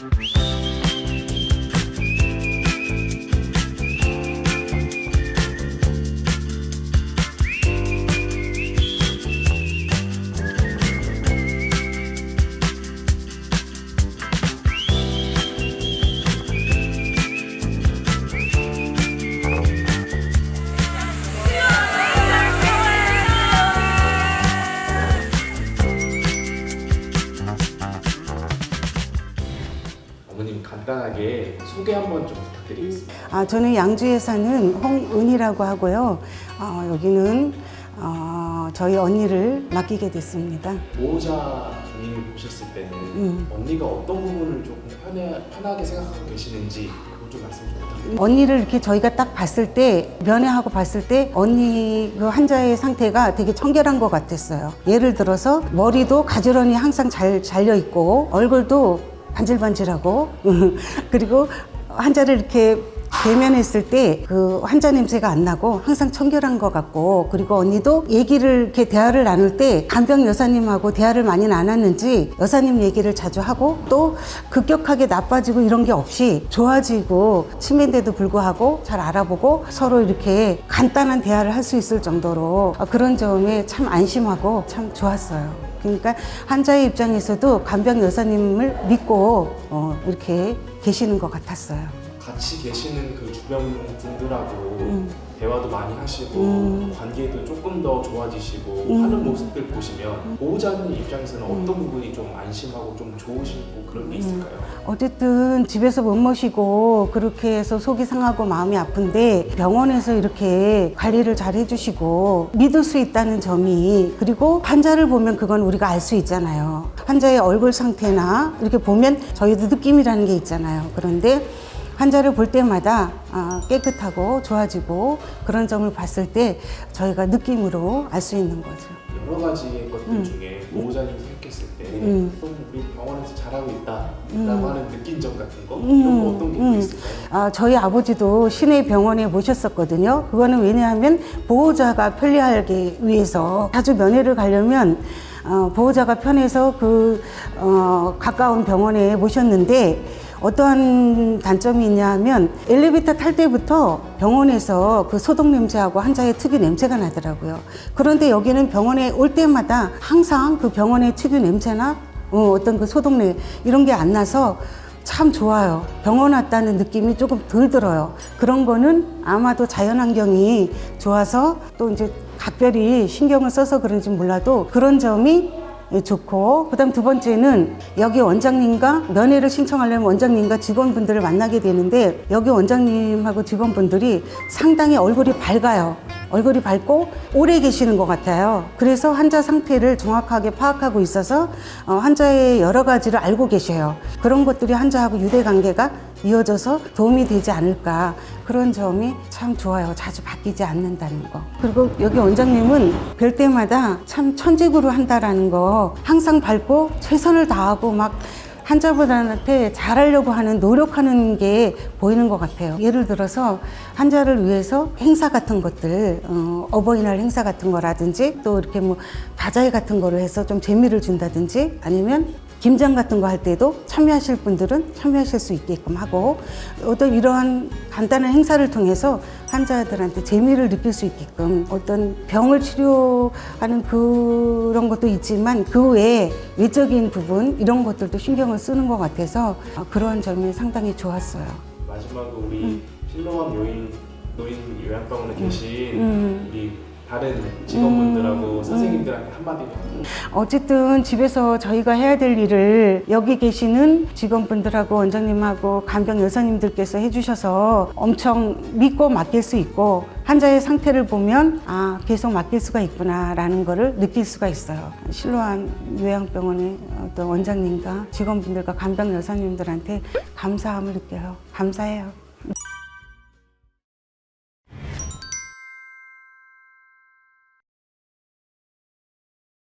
어머 간단하게 소개 한번 좀 부탁드리겠습니다. 아, 저는 양주에 사는 홍은이라고 하고요. 어, 여기는 어, 저희 언니를 맡기게 됐습니다. 보호자님이 보셨을 때는 음. 언니가 어떤 부분을 조금 편해, 편하게 생각하고 계시는지 그거 좀 말씀 좀 부탁드립니다. 언니를 이렇게 저희가 딱 봤을 때 면회하고 봤을 때 언니 그 환자의 상태가 되게 청결한 것 같았어요. 예를 들어서 머리도 가지런히 항상 잘 잘려 있고 얼굴도 반질반질하고 그리고 환자를 이렇게 대면했을 때 그 환자 냄새가 안 나고 항상 청결한 것 같고 그리고 언니도 얘기를 이렇게 대화를 나눌 때 간병 여사님하고 대화를 많이 나눴는지 여사님 얘기를 자주 하고 또 급격하게 나빠지고 이런 게 없이 좋아지고 치매인데도 불구하고 잘 알아보고 서로 이렇게 간단한 대화를 할 수 있을 정도로 그런 점에 참 안심하고 참 좋았어요. 그러니까 환자의 입장에서도 간병 여사님을 믿고 어, 이렇게 계시는 것 같았어요. 같이 계시는 그 주변 분들하고 음. 대화도 많이 하시고 음. 관계도 조금 더 좋아지시고 음. 하는 모습들 보시면 보호자님 입장에서는 어떤 부분이 좀 안심하고 좀 좋으시고 그런 게 음. 있을까요? 어쨌든 집에서 못 모시고 그렇게 해서 속이 상하고 마음이 아픈데 병원에서 이렇게 관리를 잘 해주시고 믿을 수 있다는 점이 그리고 환자를 보면 그건 우리가 알 수 있잖아요. 환자의 얼굴 상태나 이렇게 보면 저희도 느낌이라는 게 있잖아요. 그런데 환자를 볼 때마다 아, 깨끗하고 좋아지고 그런 점을 봤을 때 저희가 느낌으로 알 수 있는 거죠. 여러 가지의 것들 음. 중에 보호자님 생각했을 때 음. 좀 우리 병원에서 잘하고 있다라고 음. 하는 느낀 점 같은 거 음, 이런 거 어떤 게또 음. 있을까요? 아, 저희 아버지도 시내 병원에 모셨었거든요. 그거는 왜냐하면 보호자가 편리하기 위해서 자주 면회를 가려면 어, 보호자가 편해서 그 어, 가까운 병원에 모셨는데 어떠한 단점이 있냐 하면 엘리베이터 탈 때부터 병원에서 그 소독 냄새하고 환자의 특유 냄새가 나더라고요. 그런데 여기는 병원에 올 때마다 항상 그 병원의 특유 냄새나 어, 어떤 그 소독내 이런 게 안 나서 참 좋아요. 병원 왔다는 느낌이 조금 덜 들어요. 그런 거는 아마도 자연 환경이 좋아서 또 이제 각별히 신경을 써서 그런지 몰라도 그런 점이 좋고 그다음 두 번째는 여기 원장님과 면회를 신청하려면 원장님과 직원분들을 만나게 되는데 여기 원장님하고 직원분들이 상당히 얼굴이 밝아요. 얼굴이 밝고 오래 계시는 것 같아요. 그래서 환자 상태를 정확하게 파악하고 있어서 어, 환자의 여러 가지를 알고 계셔요. 그런 것들이 환자하고 유대 관계가 이어져서 도움이 되지 않을까 그런 점이 참 좋아요. 자주 바뀌지 않는다는 거. 그리고 여기 원장님은 뵐 때마다 참 천직으로 한다라는 거 항상 밝고 최선을 다하고 막 환자분한테 잘하려고 하는 노력하는 게 보이는 것 같아요. 예를 들어서 환자를 위해서 행사 같은 것들, 어, 어버이날 행사 같은 거라든지 또 이렇게 뭐 다자회 같은 거를 해서 좀 재미를 준다든지 아니면 김장 같은 거 할 때도 참여하실 분들은 참여하실 수 있게끔 하고 어떤 이러한 간단한 행사를 통해서 환자들한테 재미를 느낄 수 있게끔 어떤 병을 치료하는 그런 것도 있지만 그 외에 외적인 부분 이런 것들도 신경을 쓰는 것 같아서 어, 그런 점이 상당히 좋았어요. 마지막으로 우리 실로암 요인 노인 요양병원에 계신 음. 우리 다른 직원분들하고 선생님들한테 한마디 어쨌든 집에서 저희가 해야 될 일을 여기 계시는 직원분들하고 원장님하고 간병 여사님들께서 해주셔서 엄청 믿고 맡길 수 있고 환자의 상태를 보면 아 계속 맡길 수가 있구나라는 거를 느낄 수가 있어요. 실로암 요양병원의 어떤 원장님과 직원분들과 간병 여사님들한테 감사함을 느껴요. 감사해요.